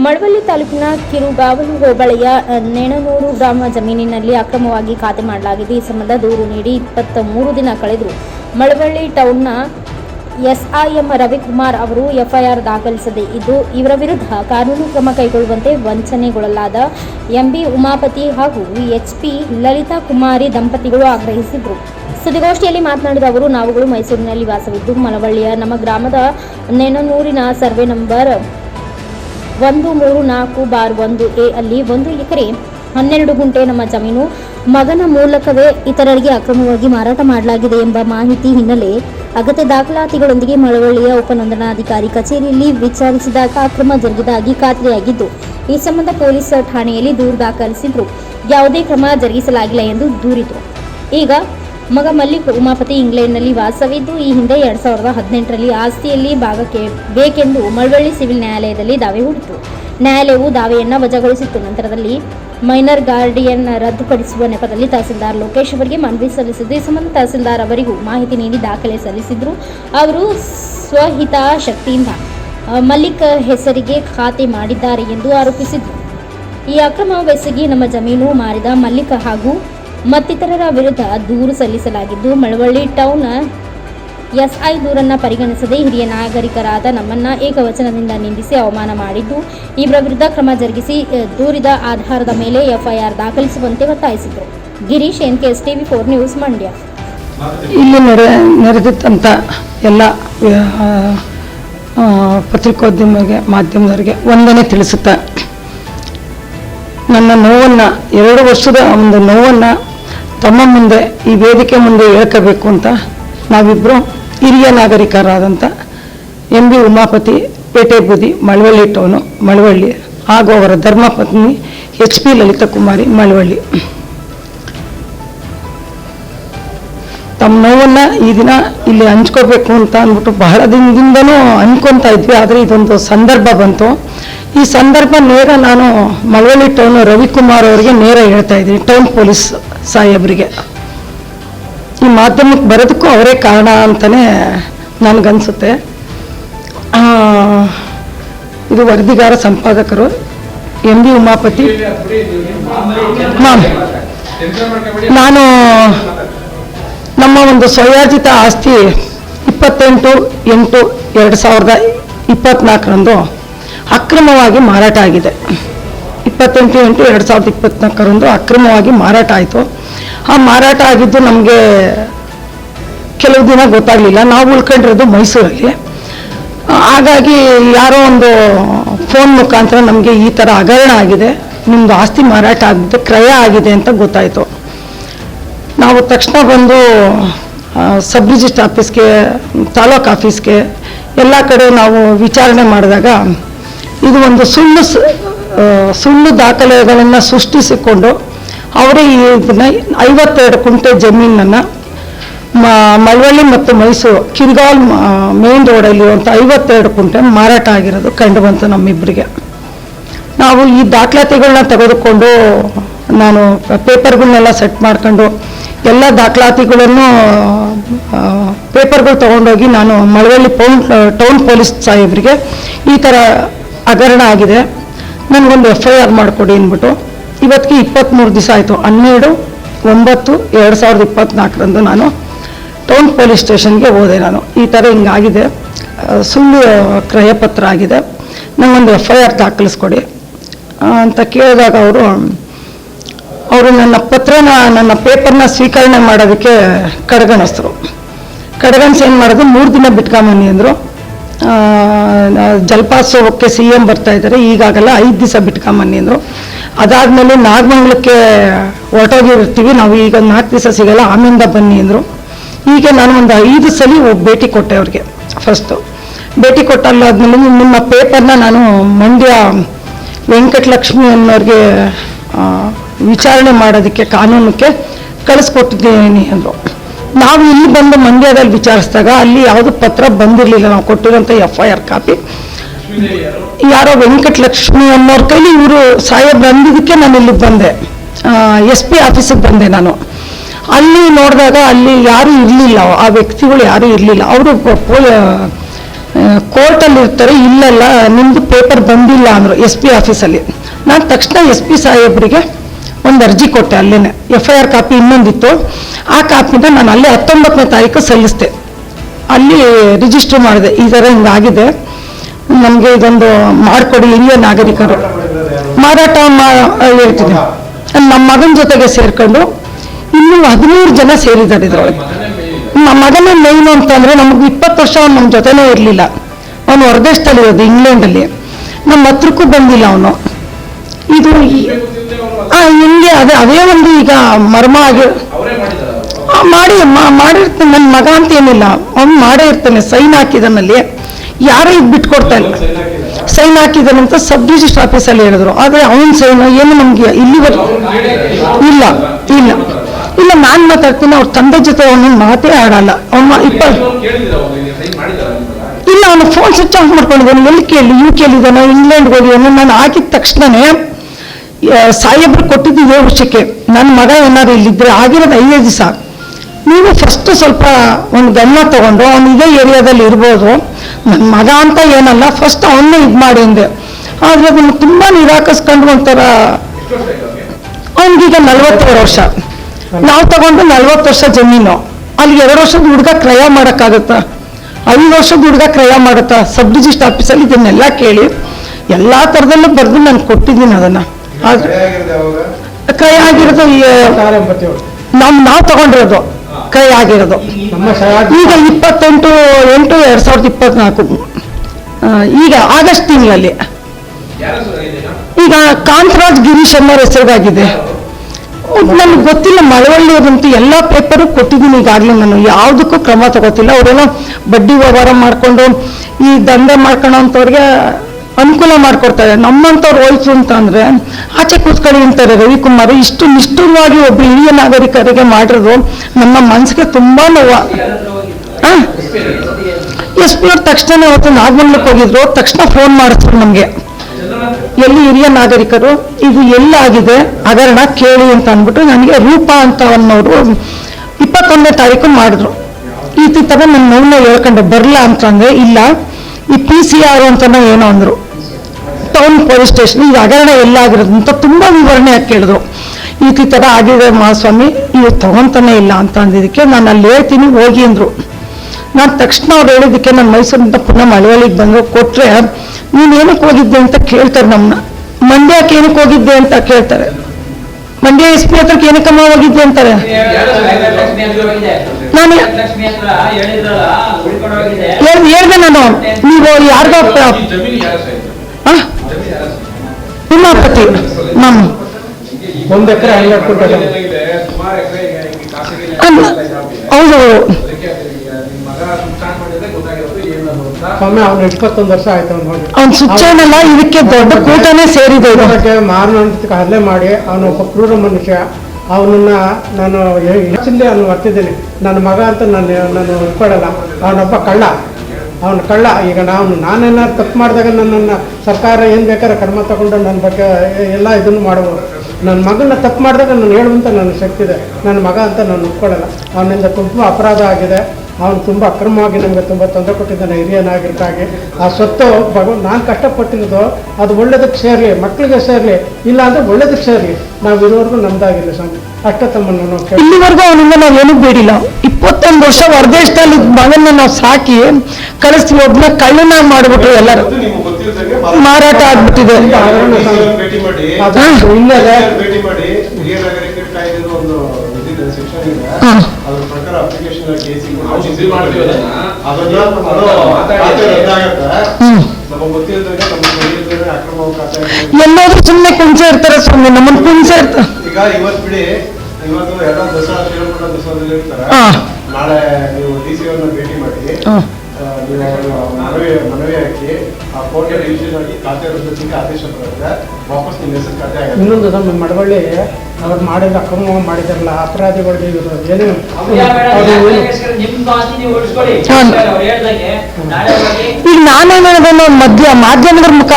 ಮಳವಳ್ಳಿ ತಾಲೂಕಿನ ಕಿರುಗಾವಲು ಹೋಬಳಿಯ ನೆಣನೂರು ಗ್ರಾಮ ಜಮೀನಿನಲ್ಲಿ ಅಕ್ರಮವಾಗಿ ಖಾತೆ ಮಾಡಲಾಗಿದೆ. ಈ ಸಂಬಂಧ ದೂರು ನೀಡಿ ಇಪ್ಪತ್ತ ಮೂರು ದಿನ ಕಳೆದರು ಮಳವಳ್ಳಿ ಟೌನ್ನ ಎಸ್ಐಎಂ ರವಿಕುಮಾರ್ ಅವರು ಎಫ್ಐಆರ್ ದಾಖಲಿಸದೆ ಇದ್ದು, ಇವರ ವಿರುದ್ಧ ಕಾನೂನು ಕ್ರಮ ಕೈಗೊಳ್ಳುವಂತೆ ವಂಚನೆಗೊಳಲಾದ ಎಂಬಿ ಉಮಾಪತಿ ಹಾಗೂ ಎಚ್ಪಿ ಲಲಿತಾ ಕುಮಾರಿ ದಂಪತಿಗಳು ಆಗ್ರಹಿಸಿದರು. ಸುದ್ದಿಗೋಷ್ಠಿಯಲ್ಲಿ ಮಾತನಾಡಿದ ಅವರು, ನಾವುಗಳು ಮೈಸೂರಿನಲ್ಲಿ ವಾಸವಿದ್ದು, ಮಳವಳ್ಳಿಯ ನಮ್ಮ ಗ್ರಾಮದ ನೆನನೂರಿನ ಸರ್ವೆ ನಂಬರ್ ಒಂದು ಮೂರು ನಾಲ್ಕು ಬಾರ್ ಒಂದು ಎ ಅಲ್ಲಿ ಒಂದು ಎಕರೆ ಹನ್ನೆರಡು ಗುಂಟೆ ನಮ್ಮ ಜಮೀನು ಮಗನ ಮೂಲಕವೇ ಇತರರಿಗೆ ಅಕ್ರಮವಾಗಿ ಮಾರಾಟ ಮಾಡಲಾಗಿದೆ ಎಂಬ ಮಾಹಿತಿ ಹಿನ್ನೆಲೆ ಅಗತ್ಯ ದಾಖಲಾತಿಗಳೊಂದಿಗೆ ಮಳವಳ್ಳಿಯ ಉಪನೋಂದಣಾಧಿಕಾರಿ ಕಚೇರಿಯಲ್ಲಿ ವಿಚಾರಿಸಿದಾಗ ಅಕ್ರಮ ಜರುಗಿದಾಗಿ ಖಾತ್ರಿಯಾಗಿದ್ದು, ಈ ಸಂಬಂಧ ಪೊಲೀಸ್ ಠಾಣೆಯಲ್ಲಿ ದೂರು ದಾಖಲಿಸಿದ್ರು. ಯಾವುದೇ ಕ್ರಮ ಜರುಗಿಸಲಾಗಿಲ್ಲ ಎಂದು ದೂರಿದರು. ಈಗ ಮಗ ಮಲ್ಲಿಕ್ ಉಮಾಪತಿ ಇಂಗ್ಲೆಂಡ್ನಲ್ಲಿ ವಾಸವಿದ್ದು, ಈ ಹಿಂದೆ ಎರಡ್ ಸಾವಿರದ ಹದಿನೆಂಟರಲ್ಲಿ ಆಸ್ತಿಯಲ್ಲಿ ಭಾಗಕ್ಕೆ ಬೇಕೆಂದು ಮಳವಳ್ಳಿ ಸಿವಿಲ್ ನ್ಯಾಯಾಲಯದಲ್ಲಿ ದಾವೆ ಹೂಡಿತು. ನ್ಯಾಯಾಲಯವು ದಾವೆಯನ್ನು ವಜಾಗೊಳಿಸಿತ್ತು. ನಂತರದಲ್ಲಿ ಮೈನರ್ ಗಾರ್ಡಿಯನ್ ರದ್ದುಪಡಿಸುವ ನೆಪದಲ್ಲಿ ತಹಸೀಲ್ದಾರ್ ಲೋಕೇಶ್ ಅವರಿಗೆ ಮನವಿ ಸಲ್ಲಿಸಿದ್ದು, ಈ ಸಂಬಂಧ ತಹಸೀಲ್ದಾರ್ ಅವರಿಗೂ ಮಾಹಿತಿ ನೀಡಿ ದಾಖಲೆ ಸಲ್ಲಿಸಿದ್ರು. ಅವರು ಸ್ವಹಿತಾಶಕ್ತಿಯಿಂದ ಮಲ್ಲಿಕ್ ಹೆಸರಿಗೆ ಖಾತೆ ಮಾಡಿದ್ದಾರೆ ಎಂದು ಆರೋಪಿಸಿದ್ದರು ಈ ಅಕ್ರಮ ಬೆಸಗಿ ನಮ್ಮ ಜಮೀನು ಮಾರಿದ ಮಲ್ಲಿಕ ಹಾಗೂ ಮತ್ತಿತರರ ವಿರುದ್ಧ ದೂರು ಸಲ್ಲಿಸಲಾಗಿದ್ದು, ಮಳವಳ್ಳಿ ಟೌನ್ ಎಸ್ಐ ದೂರನ್ನು ಪರಿಗಣಿಸದೆ ಹಿರಿಯ ನಾಗರಿಕರಾದ ನಮ್ಮನ್ನ ಏಕವಚನದಿಂದ ನಿಂದಿಸಿ ಅವಮಾನ ಮಾಡಿದ್ದು, ಇವರ ವಿರುದ್ಧ ಕ್ರಮ ಜರುಗಿಸಿ ದೂರಿದ ಆಧಾರದ ಮೇಲೆ ಎಫ್ಐಆರ್ ದಾಖಲಿಸುವಂತೆ ಒತ್ತಾಯಿಸಿದರು. Girish N K TV four news, Mandya. ಇಲ್ಲಿ ನೆರೆ ನೆರೆದಿತ್ತಂಥ ಎಲ್ಲ ಪತ್ರಿಕೋದ್ಯಮಿಗೆ ಮಾಧ್ಯಮದವರಿಗೆ ವಂದನೆ ತಿಳಿಸುತ್ತಾ, ನನ್ನ ನೋವನ್ನು, ಎರಡು ವರ್ಷದ ಒಂದು ನೋವನ್ನು ತಮ್ಮ ಮುಂದೆ, ಈ ವೇದಿಕೆ ಮುಂದೆ ಹೇಳ್ಕೋಬೇಕು ಅಂತ ನಾವಿಬ್ಬರು ಹಿರಿಯ ನಾಗರಿಕರಾದಂಥ ಎಂ ಬಿ ಉಮಾಪತಿ ಪೇಟೆ ಬುದಿ ಮಳವಳ್ಳಿ ಟೌನು, ಮಳವಳ್ಳಿ ಹಾಗೂ ಅವರ ಧರ್ಮಪತ್ನಿ ಎಚ್ ಪಿ ಲಲಿತಾ ಕುಮಾರಿ ಮಳವಳ್ಳಿ. ತಮ್ಮ ನೋವನ್ನು ಈ ದಿನ ಇಲ್ಲಿ ಹಂಚ್ಕೋಬೇಕು ಅಂತ ಅಂದ್ಬಿಟ್ಟು ಬಹಳ ದಿನದಿಂದನೂ ಅನ್ಕೊಂತಾ ಇದ್ವಿ, ಆದರೆ ಇದೊಂದು ಸಂದರ್ಭ ಬಂತು. ಈ ಸಂದರ್ಭ ನೇರ ನಾನು ಮಳವಳ್ಳಿ ಟೌನ್ ರವಿಕುಮಾರ್ ಅವರಿಗೆ ನೇರ ಹೇಳ್ತಾ ಇದ್ದೀನಿ, ಟೌನ್ ಪೊಲೀಸ್. ಸಾಹೇಬರಿಗೆ. ಈ ಮಾಧ್ಯಮಕ್ಕೆ ಬರೋದಕ್ಕೂ ಅವರೇ ಕಾರಣ ಅಂತಲೇ ನನಗನ್ಸುತ್ತೆ. ಇದು ವರದಿಗಾರ ಸಂಪಾದಕರು, ಎಂ ಬಿ ಉಮಾಪತಿ. ನಾನು ನಮ್ಮ ಒಂದು ಸ್ವಯಾರ್ಜಿತ ಆಸ್ತಿ ಇಪ್ಪತ್ತೆಂಟು ಎಂಟು ಎರಡು ಸಾವಿರದ ಇಪ್ಪತ್ನಾಲ್ಕರಂದು ಅಕ್ರಮವಾಗಿ ಮಾರಾಟ ಆಗಿದೆ. ಇಪ್ಪತ್ತೆಂಟು ಎಂಟು ಎರಡು ಸಾವಿರದ ಇಪ್ಪತ್ನಾಲ್ಕರಂದು ಅಕ್ರಮವಾಗಿ ಮಾರಾಟ ಆಯಿತು. ಆ ಮಾರಾಟ ಆಗಿದ್ದು ನಮಗೆ ಕೆಲವು ದಿನ ಗೊತ್ತಾಗಲಿಲ್ಲ. ನಾವು ಉಳ್ಕೊಂಡಿರೋದು ಮೈಸೂರಲ್ಲಿ. ಹಾಗಾಗಿ ಯಾರೋ ಒಂದು ಫೋನ್ ಮುಖಾಂತರ ನಮಗೆ ಈ ಥರ ಹಗರಣ ಆಗಿದೆ. ನಿಮ್ಮದು ಆಸ್ತಿ ಮಾರಾಟ ಆಗಿದೆ ಕ್ರಯ ಆಗಿದೆ ಅಂತ ಗೊತ್ತಾಯಿತು. ನಾವು ತಕ್ಷಣ ಬಂದು ಸಬ್ ರಿಜಿಸ್ಟ್ ಆಫೀಸ್ಗೆ, ತಾಲೂಕ್ ಆಫೀಸ್ಗೆ ಎಲ್ಲ ಕಡೆ ನಾವು ವಿಚಾರಣೆ ಮಾಡಿದಾಗ ಇದು ಒಂದು ಸುಳ್ಳು ಸುಳ್ಳು ದಾಖಲೆಗಳನ್ನು ಸೃಷ್ಟಿಸಿಕೊಂಡು ಅವರೇ ಇದನ್ನು ಐವತ್ತೆರಡು ಕುಂಟೆ ಜಮೀನನ್ನು ಮಳವಳ್ಳಿ ಮತ್ತು ಮೈಸೂರು, ಕಿರ್ಗಾಲ್ ಮೇನ್ ರೋಡಲ್ಲಿರುವಂಥ ಐವತ್ತೆರಡು ಕುಂಟೆ ಮಾರಾಟ ಆಗಿರೋದು ಕಂಡು ಬಂತು ನಮ್ಮಿಬ್ಬರಿಗೆ ನಾವು ಈ ದಾಖಲಾತಿಗಳನ್ನ ತೆಗೆದುಕೊಂಡು ನಾನು ಪೇಪರ್ಗಳನ್ನೆಲ್ಲ ಸೆಟ್ ಮಾಡ್ಕೊಂಡು ಎಲ್ಲ ದಾಖಲಾತಿಗಳನ್ನು ಪೇಪರ್ಗಳು ತೊಗೊಂಡೋಗಿ ನಾನು ಮಳವಳ್ಳಿ ಪೌನ್ ಟೌನ್ ಪೊಲೀಸ್ ಸಾಹೇಬರಿಗೆ ಈ ಥರ ಹಗರಣ ಆಗಿದೆ. ನನಗೊಂದು ಎಫ್ ಐ ಆರ್ ಮಾಡಿಕೊಡಿ ಅಂದ್ಬಿಟ್ಟು ಇವತ್ತಿಗೆ ಇಪ್ಪತ್ತ್ಮೂರು ದಿವಸ ಆಯಿತು. ಹನ್ನೆರಡು, ಒಂಬತ್ತು, ಎರಡು ಸಾವಿರದ ಇಪ್ಪತ್ತ್ನಾಲ್ಕರಂದು ನಾನು ಟೌನ್ ಪೊಲೀಸ್ ಸ್ಟೇಷನ್ಗೆ ಹೋದೆ ನಾನು. ಈ ಥರ ಹಿಂಗಾಗಿದೆ. ಸುಳ್ಳು ಸುಳ್ಳು ಕ್ರಯಪತ್ರ ಆಗಿದೆ. ನನಗೊಂದು ಎಫ್ ಐ ಆರ್ ದಾಖಲಿಸ್ಕೊಡಿ ಅಂತ ಕೇಳಿದಾಗ ಅವರು ಅವರು ನನ್ನ ಪತ್ರನ, ನನ್ನ ಪೇಪರ್ನ ಸ್ವೀಕರಣೆ ಮಾಡೋದಕ್ಕೆ ಕಡೆಗಣಿಸಿದ್ರು ಕಡೆಗಣಿಸಿ ಏನು ಮಾಡೋದು ಮೂರು ದಿನ ಬಿಟ್ಕೊಂಬನ್ನಿ ಅಂದರು. ಜಲಪಾತ್ಸವಕ್ಕೆ ಸಿ ಎಂ ಬರ್ತಾ ಇದ್ದಾರೆ. ಈಗಾಗಲ್ಲ ಐದು ದಿವಸ ಬಿಟ್ಕೊಂಬನ್ನಿ ಅಂದರು. ಅದಾದಮೇಲೆ ನಾಗಮಂಗಲಕ್ಕೆ ಹೊರಟೋಗಿರ್ತೀವಿ. ನಾವು ಈಗ ನಾಲ್ಕು ದಿವಸ ಸಿಗಲ್ಲ. ಆಮೇಲೆ ಬನ್ನಿ ಅಂದರು. ಹೀಗೆ ನಾನು ಒಂದು ಐದು ಸಲ ಭೇಟಿ ಕೊಟ್ಟೆ ಅವ್ರಿಗೆ. ಫಸ್ಟು ಭೇಟಿ ಕೊಟ್ಟಲ್ಲಾದ್ಮೇಲೆ ನಿಮ್ಮ ಪೇಪರ್ನ ನಾನು ಮಂಡ್ಯ ವೆಂಕಟಲಕ್ಷ್ಮಿ ಅನ್ನೋರಿಗೆ ವಿಚಾರಣೆ ಮಾಡೋದಕ್ಕೆ, ಕಾನೂನಕ್ಕೆ ಕಳಿಸ್ಕೊಟ್ಟಿದ್ದೀನಿ ಅಂದರು. ನಾವು ಇಲ್ಲಿ ಬಂದು ಮಂಡ್ಯದಲ್ಲಿ ವಿಚಾರಿಸಿದಾಗ ಅಲ್ಲಿ ಯಾವುದು ಪತ್ರ ಬಂದಿರಲಿಲ್ಲ. ನಾವು ಕೊಟ್ಟಿರೋಂಥ ಎಫ್ ಐ ಆರ್ ಕಾಪಿ ಯಾರೋ ವೆಂಕಟಲಕ್ಷ್ಮಿ ಅನ್ನೋರ ಕೈಲಿ ಇವರು ಸಾಹೇಬ್ ಬಂದಿದ್ದಕ್ಕೆ ನಾನು ಇಲ್ಲಿಗೆ ಬಂದೆ. ಎಸ್ ಪಿ ಆಫೀಸಿಗೆ ಬಂದೆ ನಾನು. ಅಲ್ಲಿ ನೋಡಿದಾಗ ಅಲ್ಲಿ ಯಾರೂ ಇರಲಿಲ್ಲ. ಆ ವ್ಯಕ್ತಿಗಳು ಯಾರೂ ಇರಲಿಲ್ಲ. ಅವರು ಕೋರ್ಟಲ್ಲಿ ಇರ್ತಾರೆ. ಇಲ್ಲಲ್ಲ ನಿಮ್ಮದು ಪೇಪರ್ ಬಂದಿಲ್ಲ ಅಂದರು ಎಸ್ ಪಿ ಆಫೀಸಲ್ಲಿ ನಾನು ತಕ್ಷಣ ಎಸ್ ಪಿ ಸಾಹೇಬರಿಗೆ ಒಂದು ಅರ್ಜಿ ಕೊಟ್ಟೆ ಅಲ್ಲೇ ಎಫ್ ಐ ಆರ್ ಕಾಪಿ ಇನ್ನೊಂದಿತ್ತು. ಆ ಕಾಪಿನ ನಾನು ಅಲ್ಲೇ ಹತ್ತೊಂಬತ್ತನೇ ತಾರೀಕು ಸಲ್ಲಿಸಿದೆ. ಅಲ್ಲಿ ರಿಜಿಸ್ಟರ್ ಮಾಡಿದೆ. ಈ ಥರ ಹಿಂಗಾಗಿದೆ ನಮಗೆ ಇದೊಂದು ಮಾಡಿಕೊಡಿ ಹಿರಿಯ ನಾಗರಿಕರು. ಮಾರಾಟ ಮಾ ಹೇಳ್ತೀನಿ. ನಮ್ಮ ಮಗನ ಜೊತೆಗೆ ಸೇರ್ಕೊಂಡು ಇನ್ನೂ ಹದಿಮೂರು ಜನ ಸೇರಿದ್ದಾರೆ ಇದರೊಳಗೆ ನಮ್ಮ ಮಗನ ಮೇಯ್ನು ಅಂತಂದರೆ ನಮಗೆ ಇಪ್ಪತ್ತು ವರ್ಷ ಅವ್ನು ನಮ್ಮ ಜೊತೆನೇ ಇರಲಿಲ್ಲ. ಅವನು ಹೊರದೇಶದಲ್ಲಿರೋದು ಇಂಗ್ಲೆಂಡಲ್ಲಿ ನಮ್ಮ ಹತ್ರಕ್ಕೂ ಬಂದಿಲ್ಲ ಅವನು. ಇದು ಹಿಂಗೆ ಅದೇ ಅದೇ ಒಂದು ಈಗ ಮರ್ಮ ಆಗಿ ಮಾಡಿ ಮಾಡಿರ್ತೇನೆ ನನ್ನ ಮಗ ಅಂತ ಏನಿಲ್ಲ. ಅವ್ನು ಮಾಡೇ ಇರ್ತಾನೆ ಸೈನ್ ಹಾಕಿದನಲ್ಲಿ. ಯಾರೋ ಇದು ಬಿಟ್ಕೊಡ್ತಾ ಇಲ್ಲ. ಸೈನ್ ಹಾಕಿದಾನಂತ ಸಬ್ ರಿಜಿಸ್ಟರ್ ಆಫೀಸಲ್ಲಿ ಹೇಳಿದ್ರು. ಆದರೆ ಅವನ ಸೈನ್ ಏನು ನಮಗೆ ಇಲ್ಲಿವರೆಗೂ ಇಲ್ಲ ಇಲ್ಲ. ಇಲ್ಲ ನಾನು ಮಾತಾಡ್ತೀನಿ ಅವ್ರ ತಂದೆ ಜೊತೆ ಅವನ ಮಾತೇ ಆಡಲ್ಲ. ಅವನ ಇಪ್ಪ ಇಲ್ಲ ಅವನು ಫೋನ್ ಸ್ವಿಚ್ ಆಫ್ ಮಾಡ್ಕೊಂಡಿದ್ದಾನೆ. ಎಲ್ಲಿ ಕೇಳಿ ಯು ಕೇಳಿದಾನೆ ಇಂಗ್ಲೆಂಡ್ಗೆ ಹೋಗಿದ್ದಾನೆ ನಾನು ಹಾಕಿದ ತಕ್ಷಣನೇ ಸಾಹೇಬ್ರು ಕೊಟ್ಟಿದ್ದು ಇದೇ ವರ್ಷಕ್ಕೆ. ನನ್ನ ಮಗ ಏನಾದ್ರು ಇಲ್ಲಿದ್ರೆ ಆಗಿರೋದು ಐದೇ ದಿವಸ. ನೀವು ಫಸ್ಟ್ ಸ್ವಲ್ಪ ಒಂದು ಗಮನ ತಗೊಂಡು ಅವ್ನು ಇದೇ ಏರಿಯಾದಲ್ಲಿ ಇರ್ಬೋದು ನನ್ನ ಮಗ ಅಂತ ಏನಲ್ಲ ಫಸ್ಟ್ ಅವನ್ನೇ ಇದು ಮಾಡಿ ಅಂದೆ. ಆದರೆ ಅದನ್ನು ತುಂಬ ನಿರಾಕರಿಸ್ಕೊಂಡು ಒಂಥರ. ಅವನಿಗೀಗ ನಲ್ವತ್ತೇಳು ವರ್ಷ. ನಾವು ತಗೊಂಡು ನಲ್ವತ್ತು ವರ್ಷ ಜಮೀನು. ಅಲ್ಲಿ ಎರಡು ವರ್ಷದ ಹುಡುಗ ಕ್ರಯ ಮಾಡೋಕ್ಕಾಗತ್ತಾ? ಐದು ವರ್ಷದ ಹುಡುಗ ಕ್ರಯ ಮಾಡುತ್ತಾ? ಸಬ್ ರಿಜಿಸ್ಟರ್ ಆಫೀಸಲ್ಲಿ ಇದನ್ನೆಲ್ಲ ಕೇಳಿ ಎಲ್ಲ ಥರದಲ್ಲೂ ಬರೆದು ನಾನು ಕೊಟ್ಟಿದ್ದೀನಿ ಅದನ್ನು. ಕ್ರಯ ಆಗಿರೋದು ನಮ್ ನಮ್ಮ ನಾವು ತಗೊಂಡಿರೋದು. ಕೈ ಆಗಿರೋದು ಈಗ ಇಪ್ಪತ್ತೆಂಟು ಎಂಟು ಎರಡು ಸಾವಿರದ ಇಪ್ಪತ್ನಾಲ್ಕು. ಈಗ ಆಗಸ್ಟ್ ತಿಂಗಳಲ್ಲಿ? ಈಗ ಕಾಂತರಾಜ್ ಗಿರೀಶ್ ಅನ್ನೋರ ಹೆಸರಿಗಾಗಿದೆ. ನನಗೆ ಗೊತ್ತಿಲ್ಲ ಮಳವಳ್ಳಿ ಅಂತ ಎಲ್ಲ ಪೇಪರು ಕೊಟ್ಟಿದ್ದೀನಿ ಈಗಾಗಲೇ ನಾನು. ಯಾವುದಕ್ಕೂ ಕ್ರಮ ತಗೋತಿಲ್ಲ. ಅವರೆಲ್ಲ ಬಡ್ಡಿ ವ್ಯವಹಾರ ಮಾಡಿಕೊಂಡು ಈ ದಂಧೆ ಮಾಡ್ಕೊಳ್ಳೋಂಥವ್ರಿಗೆ ಅನುಕೂಲ ಮಾಡ್ಕೊಡ್ತಾರೆ. ನಮ್ಮಂಥವ್ರು ಅಂತ ಅಂದರೆ ಆಚೆ ಕೂತ್ಕೊಳ್ಳಿ ಅಂತಾರೆ ರವಿಕುಮಾರ್. ಇಷ್ಟು ನಿಷ್ಠುರವಾಗಿ ಒಬ್ಬ ಹಿರಿಯ ನಾಗರಿಕರಿಗೆ ಮಾಡಿರೋದು ನಮ್ಮ ಮನಸ್ಸಿಗೆ ತುಂಬ ನೋವು. ಎಸ್ ಪಿ ಅವ್ರು ತಕ್ಷಣ ಅವತ್ತು ನಾಗಮಂಡಲಕ್ಕೆ ಹೋಗಿದ್ರು. ತಕ್ಷಣ ಫೋನ್ ಮಾಡಿದ್ರು ನಮಗೆ. ಎಲ್ಲಿ ಹಿರಿಯ ನಾಗರಿಕರು? ಇದು ಎಲ್ಲಾಗಿದೆ ಹಗರಣ ಕೇಳಿ ಅಂತ ಅಂದ್ಬಿಟ್ಟು ನನಗೆ ರೂಪ ಅಂತ ಅನ್ನೋರು ಇಪ್ಪತ್ತೊಂದನೇ ತಾರೀಕು ಮಾಡಿದ್ರು. ಈ ಥರ ನನ್ನ ನೋವನ್ನ ಹೇಳ್ಕೊಂಡು ಬರಲ್ಲ ಅಂತಂದ್ರೆ ಇಲ್ಲ. ಈ ಪಿ ಸಿ ಆರ್ ಅಂತ ಏನೋ ಅಂದರು. ಟೌನ್ ಪೊಲೀಸ್ ಸ್ಟೇಷನ್ ಇದು ಹಗರಣ ಎಲ್ಲಾಗಿರೋದು ಅಂತ ತುಂಬ ವಿವರಣೆ ಕೇಳಿದ್ರು? ಈ ಥರ ಆಗಿದೆ ಮಹಾಸ್ವಾಮಿ ಇವು ತಗೊಂತಾನೆ ಇಲ್ಲ ಅಂತ ಅಂದಿದ್ದಕ್ಕೆ ನಾನು ಅಲ್ಲಿ ಹೇಳ್ತೀನಿ ಹೋಗಿ ಅಂದರು. ನಾನು ತಕ್ಷಣ ಅವ್ರು ಹೇಳಿದ್ದಕ್ಕೆ ನಾನು ಮೈಸೂರಿಂದ ಪುನಃ ಮಳವಳ್ಳಿಗೆ ಬಂದು ಕೊಟ್ಟರೆ ನೀನು ಏನಕ್ಕೆ ಹೋಗಿದ್ದೆ ಅಂತ ಕೇಳ್ತಾರೆ ನಮ್ಮನ್ನ ಮಂಡ್ಯಕ್ಕೆ ಏನಕ್ಕೆ ಹೋಗಿದ್ದೆ ಅಂತ ಕೇಳ್ತಾರೆ. ಮಂಡ್ಯ ಎಸ್ ಪಿ ಹತ್ರಕ್ಕೆ ಏನಕ್ಕಮ್ಮ ಹೋಗಿದ್ದೆ ಅಂತಾರೆ? ನಾನು ಹೇಳ್ದೆ ನಾನು. ನೀವು ಯಾರಿಗೋ ಅಲ್ಲ. ಜಾಬಿದೆ. ಹೌದು. ಅವ್ನು ಸುಚ್ಚೇನಲ್ಲ ಇದಕ್ಕೆ ದೊಡ್ಡ ಕೂಟನೇ ಸೇರಿದೆ ಮಾರಣಾಂತಿಕ ಹಲ್ಲೆ ಮಾಡಿ ಅವನು ಒಬ್ಬ ಕ್ರೂರ ಮನುಷ್ಯ. ಅವನನ್ನ ನಾನು ಹೆಚ್ಚಿಂದ ಅವನು ಬರ್ತಿದ್ದೇನೆ ನನ್ನ ಮಗ ಅಂತ ನಾನು ನಾನು ಉಳ್ಕೊಳ್ಳಲ್ಲ ಅವನೊಬ್ಬ ಕಳ್ಳ. ಅವನು ಕಳ್ಳ. ಈಗ ನಾನು, ನಾನೆಲ್ಲ ತಪ್ಪು ಮಾಡಿದಾಗ ನನ್ನನ್ನು ಸರ್ಕಾರ ಏನು ಬೇಕಾದ್ರೆ ಕ್ರಮ ತಗೊಂಡು ನನ್ನ ಬಗ್ಗೆ ಎಲ್ಲ ಇದನ್ನು ಮಾಡ್ಬೋದು ನನ್ನ ಮಗನ ತಪ್ಪು ಮಾಡಿದಾಗ ನಾನು ಹೇಳುವಂಥ ನನ್ನ ಶಕ್ತಿ ಇದೆ. ನನ್ನ ಮಗ ಅಂತ ನಾನು ಒಪ್ಕೊಳ್ಳಲ್ಲ. ಅವನಿಂದ ತುಂಬ ಅಪರಾಧ ಆಗಿದೆ. ಅವನು ತುಂಬ ಅಕ್ರಮವಾಗಿ ನಮಗೆ ತುಂಬ ತೊಂದರೆ ಕೊಟ್ಟಿದ್ದಾನೆ ಹಿರಿಯ ನಾಗರಿಕಾಗಿ ಆ ಸ್ವತ್ತು ಭಗವ ನಾನು ಕಷ್ಟಪಟ್ಟಿರೋದು ಅದು ಒಳ್ಳೇದಕ್ಕೆ ಸೇರಲಿ ಮಕ್ಕಳಿಗೆ ಸೇರಲಿ ಇಲ್ಲ ಅಂದರೆ ಒಳ್ಳೇದಕ್ಕೆ ಸೇರಲಿ. ನಾವು ಇರೋವರೆಗೂ ನಮ್ದಾಗಿಲ್ಲ ಸ್ವಾಮಿ. ಅಷ್ಟ ತಮ್ಮನ್ನು ನಾವು ಇಲ್ಲಿವರೆಗೂ ಅವನಿಂದ ನಾವು ಏನೂ ಬೇಡಿಲ್ಲ. ಇಪ್ಪತ್ತೊಂದು ವರ್ಷ ಹೊರದೇಶದಲ್ಲಿ ಮಗನ್ನ ನಾವು ಸಾಕಿ ಕಳಿಸ್ತೀವಿ ಒಬ್ಬನ ಕಳ್ಳನ ಮಾಡಿಬಿಟ್ರು ಎಲ್ಲರೂ. ಮಾರಾಟ ಆಗ್ಬಿಟ್ಟಿದೆ. ಭೇಟಿ ಎಲ್ಲಾದ್ರೂ ಸುಮ್ಮನೆ ಕುಂಚೆ ಇರ್ತಾರೆ ಸ್ವಾಮಿ ನಮ್ಮನ್ನ ಕುಂಚೆ ಇರ್ತಾರೆ ಈಗ ಇವತ್ತು ಬಿಡಿ ಇವತ್ತು ಎಲ್ಲ ದಸರಾ ಇರ್ತಾರೆ. ನಾಳೆ ನೀವು ಡಿ ಸಿ ಅವ್ರನ್ನ ಭೇಟಿ ಮಾಡಿ. ಮನವಿ ಮನವಿ ಹಾಕಿ ಆ ಕೋರ್ಟ್ ರಿಜಿಸ್ಟ್ರೇಷನ್ ಆಗಿ ಖಾತೆ ಆದೇಶ ಬರುತ್ತೆ. ವಾಪಸ್ ನಿಮ್ಮ ಹೆಸರು ಖಾತೆ ಆಗುತ್ತೆ. ಇನ್ನೊಂದು ನಮ್ಮ ಮಡವಳ್ಳಿ ಅವ್ರು ಮಾಡಿದ ಅಕ್ರಮ ಮಾಡಿದಾರಲ್ಲ ಅಪರಾಧಿಗಳಿಗೆ ಇವರು ಏನೇ? ಈಗ ನಾನೇನು ಮಧ್ಯ ಮಾಧ್ಯಮದ ಮುಖ